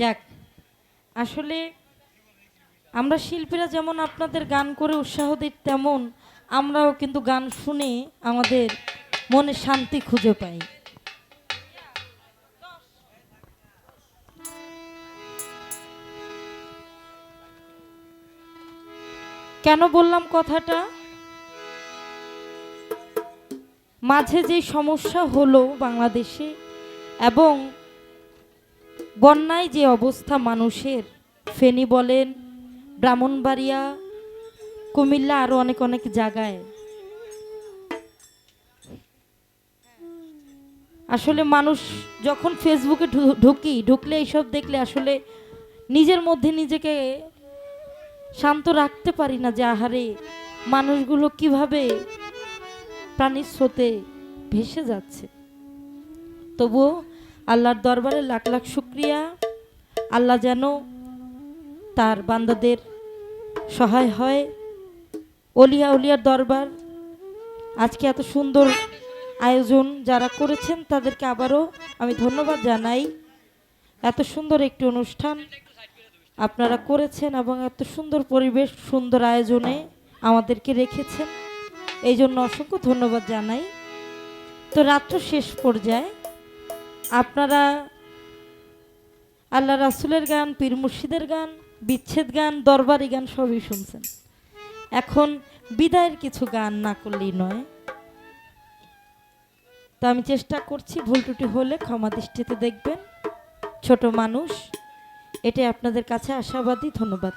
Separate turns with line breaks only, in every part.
যাক, আসলে আমরা শিল্পীরা যেমন আপনাদের গান করে উৎসাহ দিই, তেমন আমরাও কিন্তু গান শুনে আমাদের মনে শান্তি খুঁজে পাই। কেন বললাম কথাটা? মাঝে যে সমস্যা হলো বাংলাদেশে এবং বন্যায় যে অবস্থা মানুষের, ফেনী বলেন, ব্রাহ্মণবাড়িয়া, কুমিল্লা আরও অনেক অনেক জায়গায়। আসলে মানুষ যখন ফেসবুকে ঢুকি, ঢুকলে এইসব দেখলে আসলে নিজের মধ্যে নিজেকে শান্ত রাখতে পারি না যে, আহারে, মানুষগুলো কীভাবে প্রাণীর স্রোতে ভেসে যাচ্ছে। তবুও আল্লাহর দরবারে লাখ লাখ শুক্রিয়া। আল্লাহ যেন তার বান্দাদের সহায় হয়। অলিয়া উলিয়ার দরবার, আজকে এত সুন্দর আয়োজন যারা করেছেন তাদেরকে আবারও আমি ধন্যবাদ জানাই। এত সুন্দর একটি অনুষ্ঠান আপনারা করেছেন এবং এত সুন্দর পরিবেশ, সুন্দর আয়োজনে আমাদেরকে রেখেছেন। এই জন্য অসংখ্য ধন্যবাদ জানাই। তো রাত্র শেষ পর্যায়ে আপনারা আল্লাহ রাসুলের গান, পীর মুর্শিদের গান, বিচ্ছেদ গান, দরবারি গান সবই শুনছেন। এখন বিদায়ের কিছু গান না করলেই নয়। তো আমি চেষ্টা করছি, ভুল ত্রুটি হলে ক্ষমা দৃষ্টিতে দেখবেন। ছোট মানুষ, এটাই আপনাদের কাছে আশাবাদী, ধন্যবাদ।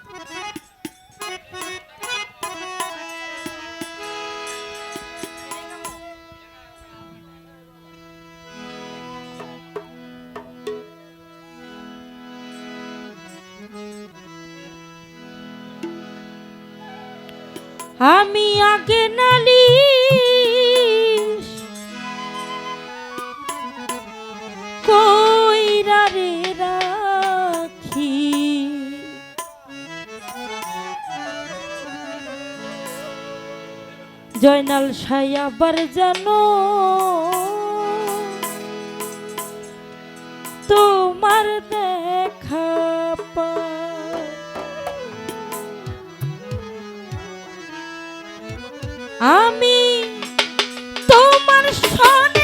জয়নাল সাই আবার জানো তোমার দেখা আমি তোমার সনে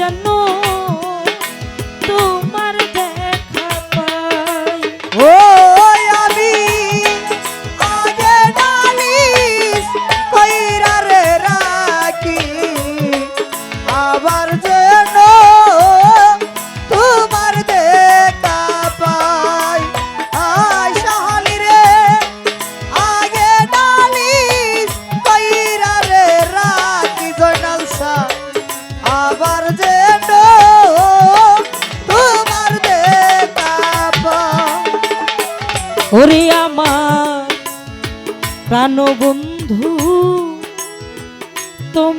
আবার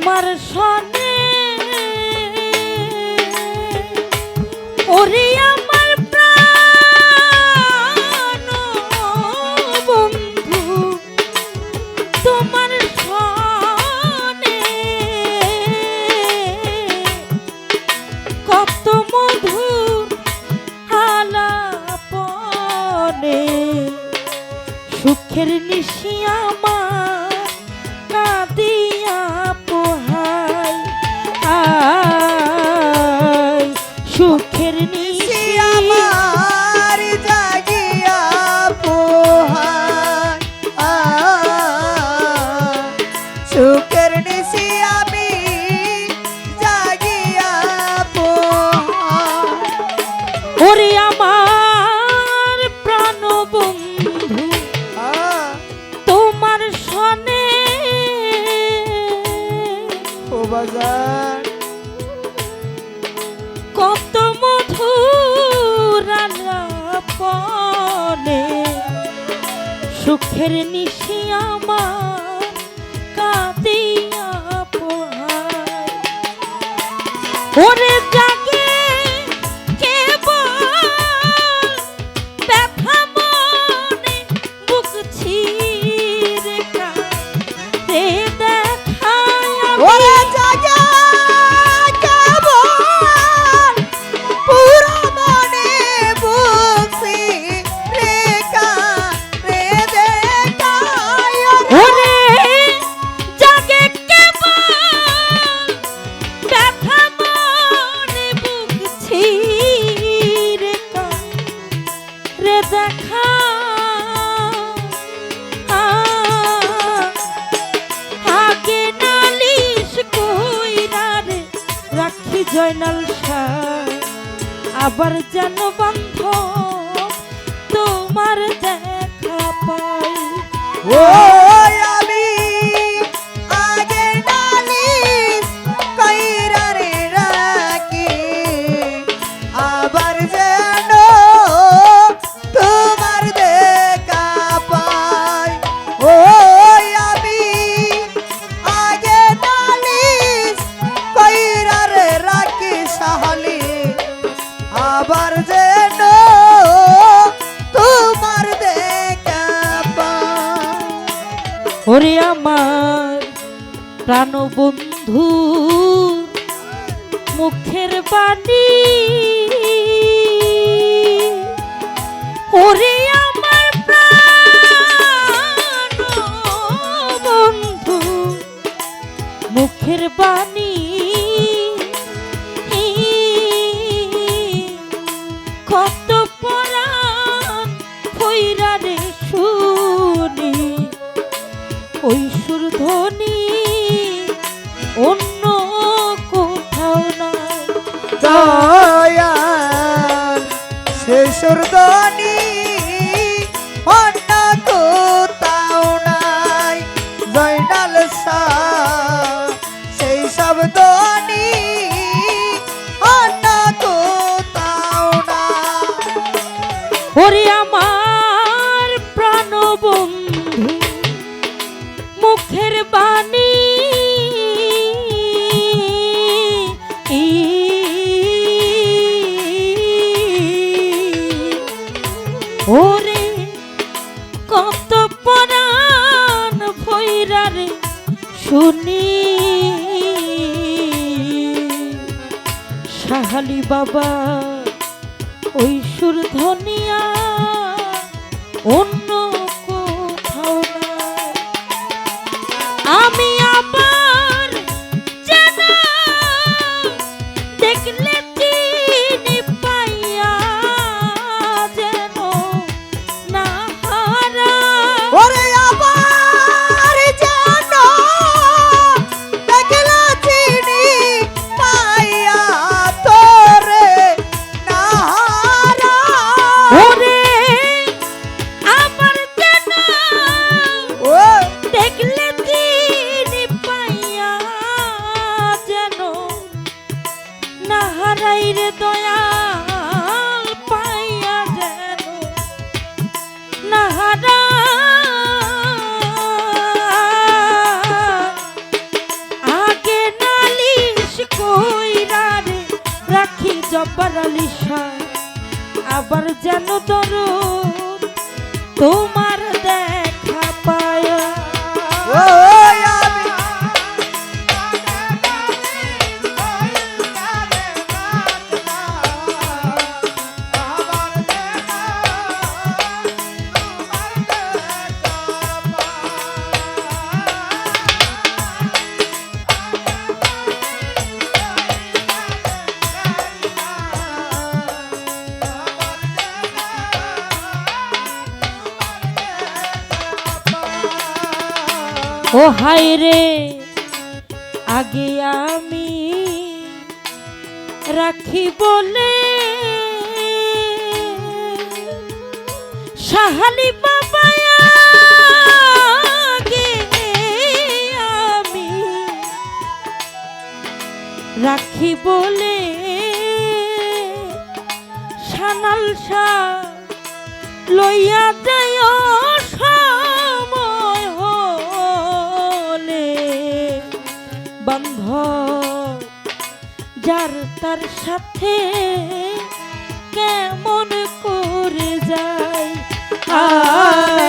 তোমার সনে ওরে আমার বন্ধু তোমার সনে কত মধুর আলাপনে সুখের নিশি আমার কত মধুর পনে সুখের নিশি
আমার
কাঁদিয়া পোহায় ওরে
ওরে
আমার প্রাণ বন্ধু মুখের বাণী। ওরে আমার প্রাণ বন্ধু মুখের বাণী। কত ওরে আমার প্রাণবন্ধু মুখের বাণী ওরে কত পরাণ ভৈরারে শুনি। সাহালি বাবা। সুর ধনিয়া হাই রে, আগে আমি রাখি বলে সাহালি বাবায় আমি রাখি বলে সানাল সা লইয়া যায় তার সাথে কেমন করে যায়?
যার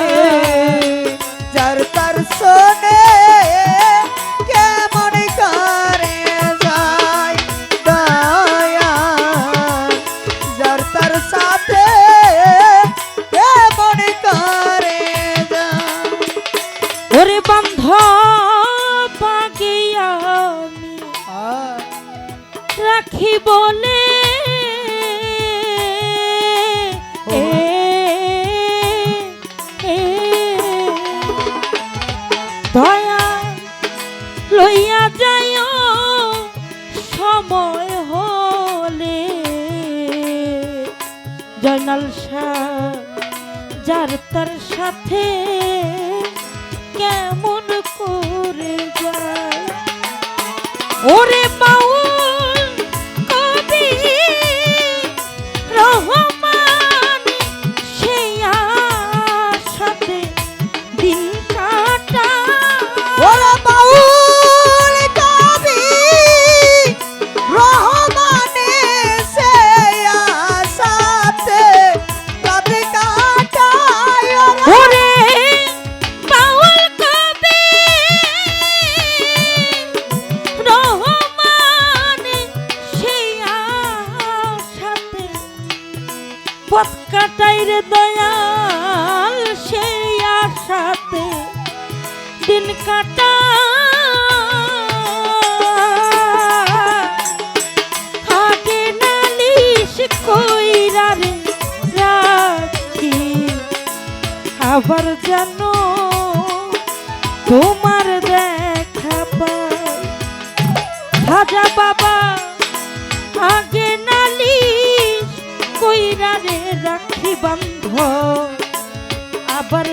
জয়নাল যার তার সাথে কেমন করে যায়? ওরে বাউল আশাতে দিন কাটা আগে নালিশ কইরা রে রাখি আবার জানো তোমার দেখা পাই খাজা বাবা আগে নালিশ কইরা রে রাখি বন্ধ আবার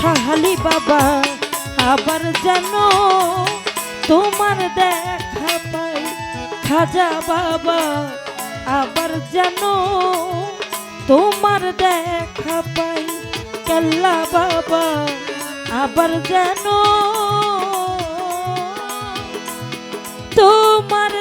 সাহালি বাবা, আবার যেন তোমার দেখা পাই। খাজা বাবা, আবার যেন তোমার দেখা পাই। কেল্লা বাবা, আবার যেন তোমার